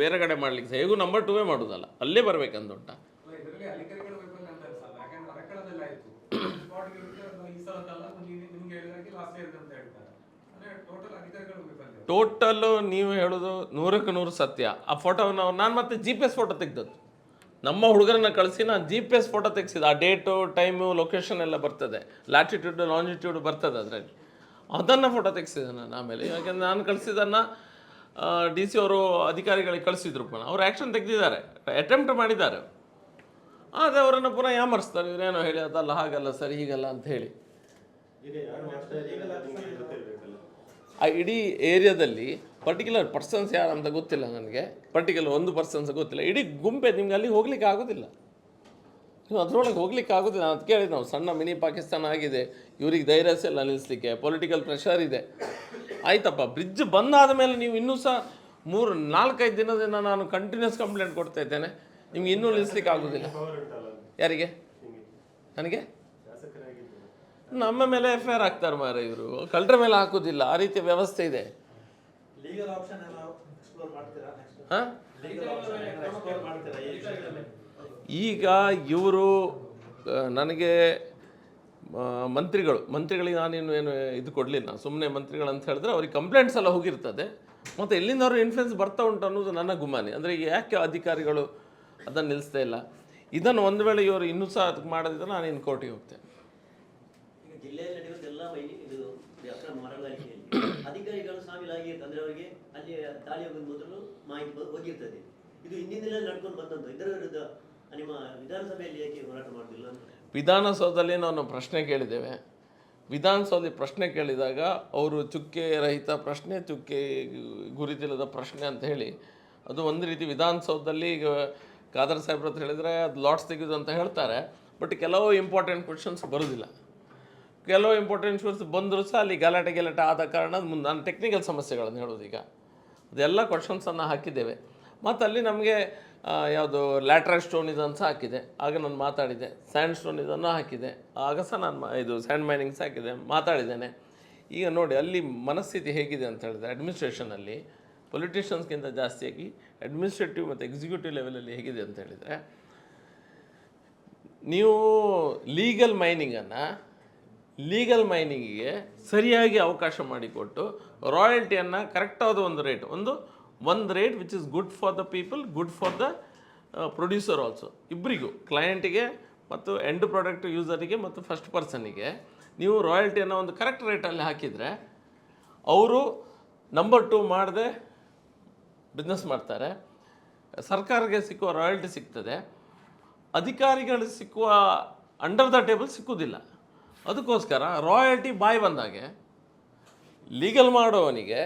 ಬೇರೆ ಕಡೆ ಮಾಡ್ಲಿಕ್ಕೆ ಸಹ. ಹೇಗೂ ನಂಬರ್ ಟೂವೇ ಮಾಡೋದಲ್ಲ. ಅಲ್ಲೇ ಬರ್ಬೇಕಂತ ಉಂಟ. ಅಲ್ಲ, ಇದರಲ್ಲಿ ಅಧಿಕಾರಿಗಳ ವೈಫಲ್ಯ ಅಂತ ಅನ್ಸಲ್ಲ ಯಾಕಂದ್ರೆ ಅರಕಳದಲ್ಲಿ ಆಯ್ತು. ಸ್ಪಾಟ್ ಗೆಲ್ಲುತ್ತೆ ಈ ಸಲದಲ್ಲ ನಿಮ್ಗೆ ನಿಮ್ಗೆ ಹೇಳಿದಾಗೆ ಅಂತ ಹೇಳ್ತಾರೆ. ಅಂದ್ರೆ ಟೋಟಲ್ ಅಧಿಕಾರಿಗಳ ವೈಫಲ್ಯ ಟೋಟಲ್ ನೀವು ಹೇಳೋದು ನೂರಕ್ಕೆ ನೂರು ಸತ್ಯ. ಆ ಫೋಟೋವನ್ನು ನಾನು ಮತ್ತೆ ಜಿ ಪಿ ಎಸ್ ಫೋಟೋ ತೆಗ್ದದ್ದು. ನಮ್ಮ ಹುಡುಗರನ್ನ ಕಳಿಸಿ ನಾನು ಜಿ ಪಿ ಎಸ್ ಫೋಟೋ ತೆಗ್ಸಿದ್ದೆ. ಆ ಡೇಟು ಟೈಮು ಲೊಕೇಶನ್ ಎಲ್ಲ ಬರ್ತದೆ. ಲ್ಯಾಟಿಟ್ಯೂಡ್ ಲಾಂಜಿಟ್ಯೂಡ್ ಬರ್ತದೆ ಅದರಲ್ಲಿ. ಅದನ್ನು ಫೋಟೋ ತೆಗ್ಸಿದ್ದೆ ನಾನು ಆಮೇಲೆ. ಯಾಕೆಂದ್ರೆ ನಾನು ಕಳಿಸಿದ್ದನ್ನು ಡಿ ಸಿ ಅವರು ಅಧಿಕಾರಿಗಳಿಗೆ ಕಳಿಸಿದ್ರು ಪುನಃ. ಅವ್ರು ಆ್ಯಕ್ಷನ್ ತೆಗೆದಿದ್ದಾರೆ. ಅಟೆಂಪ್ಟ್ ಮಾಡಿದ್ದಾರೆ. ಆದರೆ ಅವರನ್ನು ಪುನಃ ಯಾಮರ್ಸ್ತಾರೆ. ಇವರೇನೋ ಹೇಳಿ ಅದಲ್ಲ ಹಾಗಲ್ಲ ಸರಿ ಹೀಗಲ್ಲ ಅಂತ ಹೇಳಿ. ಆ ಇಡೀ ಏರಿಯಾದಲ್ಲಿ ಪರ್ಟಿಕ್ಯುಲರ್ ಪರ್ಸನ್ಸ್ ಯಾರು ಅಂತ ಗೊತ್ತಿಲ್ಲ ನನಗೆ. ಪರ್ಟಿಕ್ಯುಲರ್ ಒಂದು ಪರ್ಸನ್ಸ್ ಗೊತ್ತಿಲ್ಲ. ಇಡೀ ಗುಂಪೆ ನಿಮ್ಗೆ ಅಲ್ಲಿ ಹೋಗ್ಲಿಕ್ಕೆ ಆಗೋದಿಲ್ಲ. ನೀವು ಅದರೊಳಗೆ ಹೋಗ್ಲಿಕ್ಕೆ ಆಗೋದಿಲ್ಲ ಅಂತ ಕೇಳಿದ್ದು ನಾವು. ಸಣ್ಣ ಮಿನಿ ಪಾಕಿಸ್ತಾನ ಆಗಿದೆ. ಇವ್ರಿಗೆ ಧೈರ್ಯ ಇಲ್ಲ ನಿಲ್ಲಿಸ್ಲಿಕ್ಕೆ ಪೊಲಿಟಿಕಲ್ ಪ್ರೆಷರ್ ಇದೆ. ಆಯ್ತಪ್ಪ ಬ್ರಿಡ್ಜ್ ಬಂದಾದ ಮೇಲೆ ನೀವು ಇನ್ನೂ ಸಹ ಮೂರು ನಾಲ್ಕೈದು ದಿನದಿಂದ ನಾನು ಕಂಟಿನ್ಯೂಸ್ ಕಂಪ್ಲೇಂಟ್ ಕೊಡ್ತಾ ಇದ್ದೇನೆ. ನಿಮ್ಗೆ ಇನ್ನೂ ನಿಲ್ಲಿಸ್ಲಿಕ್ಕೆ ಆಗೋದಿಲ್ಲ. ಯಾರಿಗೆ? ನನಗೆ? ನಮ್ಮ ಮೇಲೆ ಎಫ್ ಐ ಆರ್ ಹಾಕ್ತಾರೆ ಮಾರ ಇವರು. ಕಳ್ಳರ ಮೇಲೆ ಹಾಕೋದಿಲ್ಲ. ಆ ರೀತಿಯ ವ್ಯವಸ್ಥೆ ಇದೆ. ಹಾಂ? ಈಗ ಇವರು ನನಗೆ ಮಂತ್ರಿಗಳು, ಮಂತ್ರಿಗಳಿಗೆ ನಾನೇನು ಏನು ಇದು ಕೊಡಲಿಲ್ಲ. ಸುಮ್ಮನೆ ಮಂತ್ರಿಗಳು ಅಂತ ಹೇಳಿದ್ರೆ ಅವ್ರಿಗೆ ಕಂಪ್ಲೇಂಟ್ಸ್ ಎಲ್ಲ ಹೋಗಿರ್ತದೆ. ಮತ್ತು ಎಲ್ಲಿಂದ ಅವ್ರ ಇನ್ಫ್ಲುಯೆನ್ಸ್ ಬರ್ತಾ ಉಂಟು ಅನ್ನೋದು ನನ್ನ ಗುಮಾನಿ. ಅಂದರೆ ಯಾಕೆ ಅಧಿಕಾರಿಗಳು ಅದನ್ನು ನಿಲ್ಲಿಸ್ತಾ ಇಲ್ಲ? ಇದನ್ನು ಒಂದು ವೇಳೆ ಇವರು ಇನ್ನೂ ಸಹ ಅದಕ್ಕೆ ಮಾಡದಿದ್ದರೆ ನಾನು ಇನ್ನು ಕೋರ್ಟಿಗೆ ಹೋಗ್ತೇನೆ. ಹಿಂದಿನಿಂದಲೇ ಅಧಿಕಾರಿಗಳು ಅವರಿಗೆ ಅಲ್ಲಿ ಮಾಹಿತಿ ಇದು ಹಿಂದಿನ ದಿನ ನಡ್ಕೊಂಡು ಬಂದಂತ ಇದರ ವಿರುದ್ಧ ನಿಮ್ಮ ವಿಧಾನಸಭೆಯಲ್ಲಿ ಯಾಕೆ ಹೋರಾಟ ಅಂತ. ವಿಧಾನಸೌಧದಲ್ಲಿ ನಾನು ಪ್ರಶ್ನೆ ಕೇಳಿದ್ದೇವೆ. ವಿಧಾನಸೌಧದಲ್ಲಿ ಪ್ರಶ್ನೆ ಕೇಳಿದಾಗ ಅವರು ಚುಕ್ಕೆ ರಹಿತ ಪ್ರಶ್ನೆ, ಚುಕ್ಕೆ ಗುರಿತಿಲ್ಲದ ಪ್ರಶ್ನೆ ಅಂತ ಹೇಳಿ, ಅದು ಒಂದು ರೀತಿ ವಿಧಾನಸೌಧದಲ್ಲಿ ಈಗ ಖಾದರ್ ಸಾಹೇಬ್ರ ಹತ್ರ ಹೇಳಿದರೆ ಅದು ಲಾಟ್ಸ್ ತೆಗೆದು ಅಂತ ಹೇಳ್ತಾರೆ. ಬಟ್ ಕೆಲವು ಇಂಪಾರ್ಟೆಂಟ್ ಕ್ವಶನ್ಸ್ ಬರೋದಿಲ್ಲ. ಕೆಲವು ಇಂಪಾರ್ಟೆಂಟ್ ಕ್ವಶನ್ಸ್ ಬಂದರೂ ಸಹ ಅಲ್ಲಿ ಗಲಾಟೆ ಗಲಾಟೆ ಆದ ಕಾರಣ ಮುಂದೆ ನಾನು ಟೆಕ್ನಿಕಲ್ ಸಮಸ್ಯೆಗಳನ್ನು ಹೇಳೋದು ಈಗ ಅದೆಲ್ಲ ಕ್ವಶನ್ಸನ್ನು ಹಾಕಿದ್ದೇವೆ. ಮತ್ತು ಅಲ್ಲಿ ನಮಗೆ ಯಾವುದು ಲ್ಯಾಟ್ರಲ್ ಸ್ಟೋನ್ ಇದನ್ನು ಸಹ ಹಾಕಿದೆ. ಆಗ ನಾನು ಮಾತಾಡಿದೆ. ಸ್ಯಾಂಡ್ ಸ್ಟೋನ್ ಇದನ್ನು ಹಾಕಿದೆ. ಆಗ ಸಹ ನಾನು ಇದು ಸ್ಯಾಂಡ್ ಮೈನಿಂಗ್ಸ್ ಹಾಕಿದೆ. ಮಾತಾಡಿದ್ದೇನೆ. ಈಗ ನೋಡಿ, ಅಲ್ಲಿ ಮನಸ್ಥಿತಿ ಹೇಗಿದೆ ಅಂತ ಹೇಳಿದ್ರೆ ಅಡ್ಮಿನಿಸ್ಟ್ರೇಷನಲ್ಲಿ ಪೊಲಿಟಿಷಿಯನ್ಸ್ಗಿಂತ ಜಾಸ್ತಿಯಾಗಿ ಅಡ್ಮಿನಿಸ್ಟ್ರೇಟಿವ್ ಮತ್ತು ಎಕ್ಸಿಕ್ಯೂಟಿವ್ ಲೆವೆಲಲ್ಲಿ ಹೇಗಿದೆ ಅಂತ ಹೇಳಿದರೆ, ನೀವು ಲೀಗಲ್ ಮೈನಿಂಗನ್ನು ಲೀಗಲ್ ಮೈನಿಂಗಿಗೆ ಸರಿಯಾಗಿ ಅವಕಾಶ ಮಾಡಿಕೊಟ್ಟು ರಾಯಲ್ಟಿಯನ್ನು ಕರೆಕ್ಟಾದ ಒಂದು ರೇಟ್ ಒಂದು ಒಂದು rate which is good for the people good for the producer also ಇಬ್ಬರಿಗೂ ಕ್ಲೈಂಟಿಗೆ ಮತ್ತು ಎಂಡ್ ಪ್ರಾಡಕ್ಟ್ ಯೂಸರಿಗೆ ಮತ್ತು ಫಸ್ಟ್ ಪರ್ಸನಿಗೆ ನೀವು ರಾಯಲ್ಟಿಯನ್ನು ಒಂದು ಕರೆಕ್ಟ್ ರೇಟಲ್ಲಿ ಹಾಕಿದರೆ, ಅವರು ನಂಬರ್ ಟು ಮಾಡದೆ ಬಿಸ್ನೆಸ್ ಮಾಡ್ತಾರೆ. ಸರ್ಕಾರಕ್ಕೆ ಸಿಕ್ಕುವ ರಾಯಲ್ಟಿ ಸಿಗ್ತದೆ. ಅಧಿಕಾರಿಗಳು ಸಿಕ್ಕುವ ಅಂಡರ್ ದ ಟೇಬಲ್ ಸಿಕ್ಕುವುದಿಲ್ಲ ಅದಕ್ಕೋಸ್ಕರ ರಾಯಲ್ಟಿ ಬಾಯ್ ಬಂದಾಗೆ ಲೀಗಲ್ ಮಾಡೋವನಿಗೆ